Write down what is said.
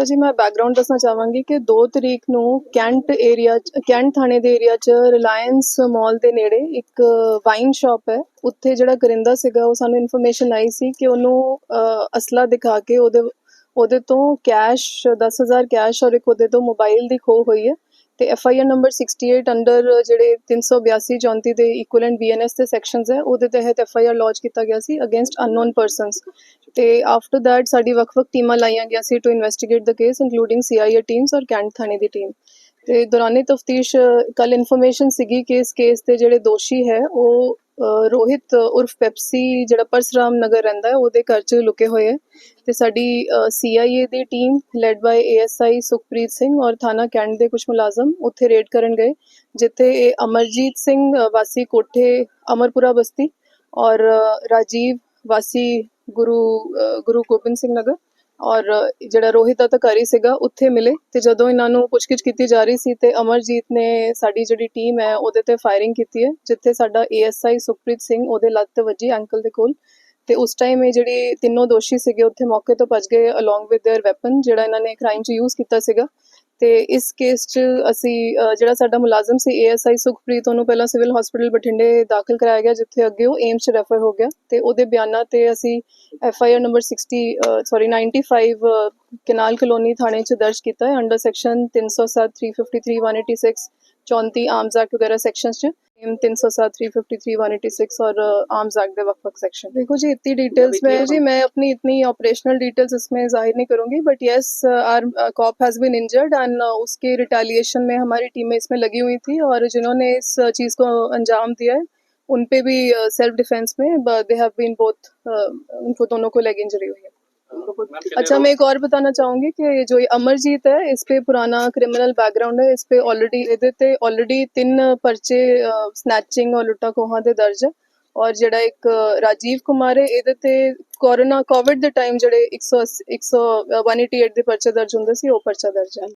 ਇਹਦਾ ਜੀ ਮੈਂ ਬੈਕਗ੍ਰਾਉਂਡ ਦੱਸਣਾ ਚਾਹਾਂਗੀ ਕਿ 2 ਤਰੀਕ ਨੂੰ ਕੈਂਟ ਏਰੀਆ ਕੈਂਟ ਥਾਣੇ ਦੇ ਏਰੀਆ 'ਚ ਰਿਲਾਇੰਸ ਮਾਲ ਦੇ ਨੇੜੇ ਇੱਕ ਵਾਈਨ ਸ਼ਾਪ ਹੈ। ਉੱਥੇ ਜਿਹੜਾ ਕਰਿੰਦਾ ਸੀਗਾ ਉਹ ਸਾਨੂੰ ਇਨਫੋਰਮੇਸ਼ਨ ਆਈ ਸੀ ਕਿ ਉਹਨੂੰ ਅਹ, ਅਸਲਾ ਦਿਖਾ ਕੇ ਉਹਦੇ ਉਹਦੇ ਤੋਂ ਕੈਸ਼ 10000 ਕੈਸ਼ ਔਰ ਇੱਕ ਉਹਦੇ ਤੋਂ ਮੋਬਾਈਲ ਦੀ ਖੋਹ ਹੋਈ ਹੈ। ਤੇ F I R number 68 under ਜਿਹੜੇ 382 34 ਦੇ ਇਕੁਇਵਲੈਂਟ ਬੀਐਨਐਸ ਦੇ ਸੈਕਸ਼ਨਸ ਹੈ, ਉਹਦੇ ਤਹਿਤ ਐਫ ਆਈ ਆਰ ਲੌਂਚ ਕੀਤਾ ਗਿਆ ਸੀ ਅਗੇਂਸਟ ਅਨਨੋਨ ਪਰਸਨਸ ਤੇ ਆਫਟਰ ਦੈਟ ਸਾਡੀ ਵੱਖ-ਵੱਖ ਟੀਮਾਂ ਲਾਈਆਂ ਗਿਆ ਸੀ to investigate the case including CIA teams ਔਰ ਕੈਂਟ ਥਾਣੇ ਦੀ ਟੀਮ ਤੇ ਦੌਰਾਨੇ ਤਫਤੀਸ਼ ਕੱਲ ਇਨਫੋਰਮੇਸ਼ਨ ਸੀਗੀ ਕਿ ਇਸ ਕੇਸ ਦੇ ਜਿਹੜੇ ਦੋਸ਼ੀ ਹੈ, ਉਹ ਰੋਹਿਤ ਉਰਫ ਪੈਪਸੀ ਜਿਹੜਾ ਪਰਸਰਾਮ ਨਗਰ ਰਹਿੰਦਾ ਹੈ, ਉਹਦੇ ਘਰ 'ਚ ਲੁਕੇ ਹੋਏ ਹੈ। ਤੇ ਸਾਡੀ CIA the team led by ASI Sukhpreet Singh ਔਰ ਥਾਣਾ ਕੈਂਟ ਦੇ ਕੁਝ ਮੁਲਾਜ਼ਮ ਉੱਥੇ ਰੇਡ ਕਰਨ ਗਏ, ਜਿੱਥੇ ਇਹ ਅਮਰਜੀਤ ਸਿੰਘ ਵਾਸੀ ਕੋਠੇ, ਅਮਰਪੁਰਾ ਬਸਤੀ ਔਰ ਰਾਜੀਵ ਵਾਸੀ ਗੁਰੂ ਗੁਰੂ ਗੋਬਿੰਦ ਸਿੰਘ ਨਗਰ ਔਰ ਅ, ਜਿਹੜਾ ਰੋਹਿਤ ਅਧਿਕਾਰੀ ਸੀਗਾ ਉੱਥੇ ਮਿਲੇ ਤੇ ਜਦੋਂ ਇਹਨਾਂ ਨੂੰ ਪੁੱਛਗਿੱਛ ਕੀਤੀ ਜਾ ਰਹੀ ਸੀ ਤੇ ਅਮਰਜੀਤ ਨੇ ਸਾਡੀ ਜਿਹੜੀ ਟੀਮ ਹੈ ਉਹਦੇ ਤੇ ਫਾਇਰਿੰਗ ਕੀਤੀ ਹੈ ਜਿੱਥੇ ਸਾਡਾ ਏਐਸਆਈ ਸੁਖਪ੍ਰੀਤ ਸਿੰਘ ਉਹਦੇ ਲੱਤ ਤੇ ਵੱਜੀ ਐਂਕਲ ਦੇ ਕੋਲ ਤੇ ਉਸ ਟਾਈਮ ਇਹ ਜਿਹੜੀ ਤਿੰਨੋਂ ਦੋਸ਼ੀ ਸੀਗੇ ਉੱਥੇ ਮੌਕੇ ਤੋਂ ਭੱਜ ਗਏ ਅਲੋਂਗ ਵਿਦ देयर ਵੈਪਨ ਜਿਹੜਾ ਇਹਨਾਂ ਨੇ ਕ੍ਰਾਈਮ 'ਚ ਯੂਜ਼ ਕੀਤਾ ਸੀਗਾ ਤੇ ਇਸ ਕੇਸ 'ਚ ਅਸੀਂ ਜਿਹੜਾ ਸਾਡਾ ਮੁਲਾਜ਼ਮ ਸੀ ਏਐਸਆਈ ਸੁਖਪ੍ਰੀਤ ਉਹਨੂੰ ਪਹਿਲਾਂ ਸਿਵਲ ਹਸਪੀਟਲ ਬਠਿੰਡੇ ਦਾਖਲ ਕਰਾਇਆ ਗਿਆ ਜਿੱਥੇ ਅੱਗੇ ਉਹ ਏਮਸ 'ਚ ਰੈਫਰ ਹੋ ਗਿਆ ਤੇ ਉਹਦੇ ਬਿਆਨਾਂ ਤੇ ਅਸੀਂ F I R number 60 sorry 95 ਅ, ਕਨਾਲ ਕਲੋਨੀ ਥਾਣੇ 'ਚ ਦਰਜ ਕੀਤਾ ਹੈ ਅੰਡਰ ਸੈਕਸ਼ਨ 307 353 186 34 ਆਰਮਸ ਐਕਟ ਵਗੈਰਾ ਸੈਕਸ਼ਨਸ 'ਚ। एम 307 353 186 और आर्म्स एक्ट के वक्त वक्त सेक्शन देखो जी इतनी डिटेल्स में जी मैं अपनी इतनी ऑपरेशनल डिटेल्स इसमें ज़ाहिर नहीं करूँगी but yes our cop has been injured and उसके रिटेलिएशन में हमारी टीमें इसमें लगी हुई थी और जिन्होंने इस चीज़ को अंजाम दिया है उन पे भी सेल्फ डिफेंस में दे हैव बीन बोथ उनको दोनों को लेग इंजरी हुई है। अच्छा मैं एक और बताना चाहूंगी कि जो ये अमरजीत है इस पे पुराना क्रिमिनल बैकग्राउंड है इस पे ऑलरेडी ਇਹਦੇ ਤੇ ਆਲਰੇਡੀ ਤਿੰਨ ਪਰਚੇ ਸਨੈਚਿੰਗ ਔਰ ਲੁੱਟਾ ਖੋਹਾਂ ਦੇ ਦਰਜ ਹੈ ਔਰ ਜਿਹੜਾ ਇੱਕ ਅ, ਰਾਜੀਵ ਕੁਮਾਰ ਹੈ ਇਹਦੇ ਤੇ ਕੋਰੋਨਾ ਕੋਵਿਡ ਦੇ ਟਾਈਮ ਜਿਹੜੇ 180 100 188 ਦੇ ਪਰਚੇ ਦਰਜ ਹੁੰਦੇ ਸੀ ਉਹ ਪਰਚਾ ਦਰਜ ਹੈ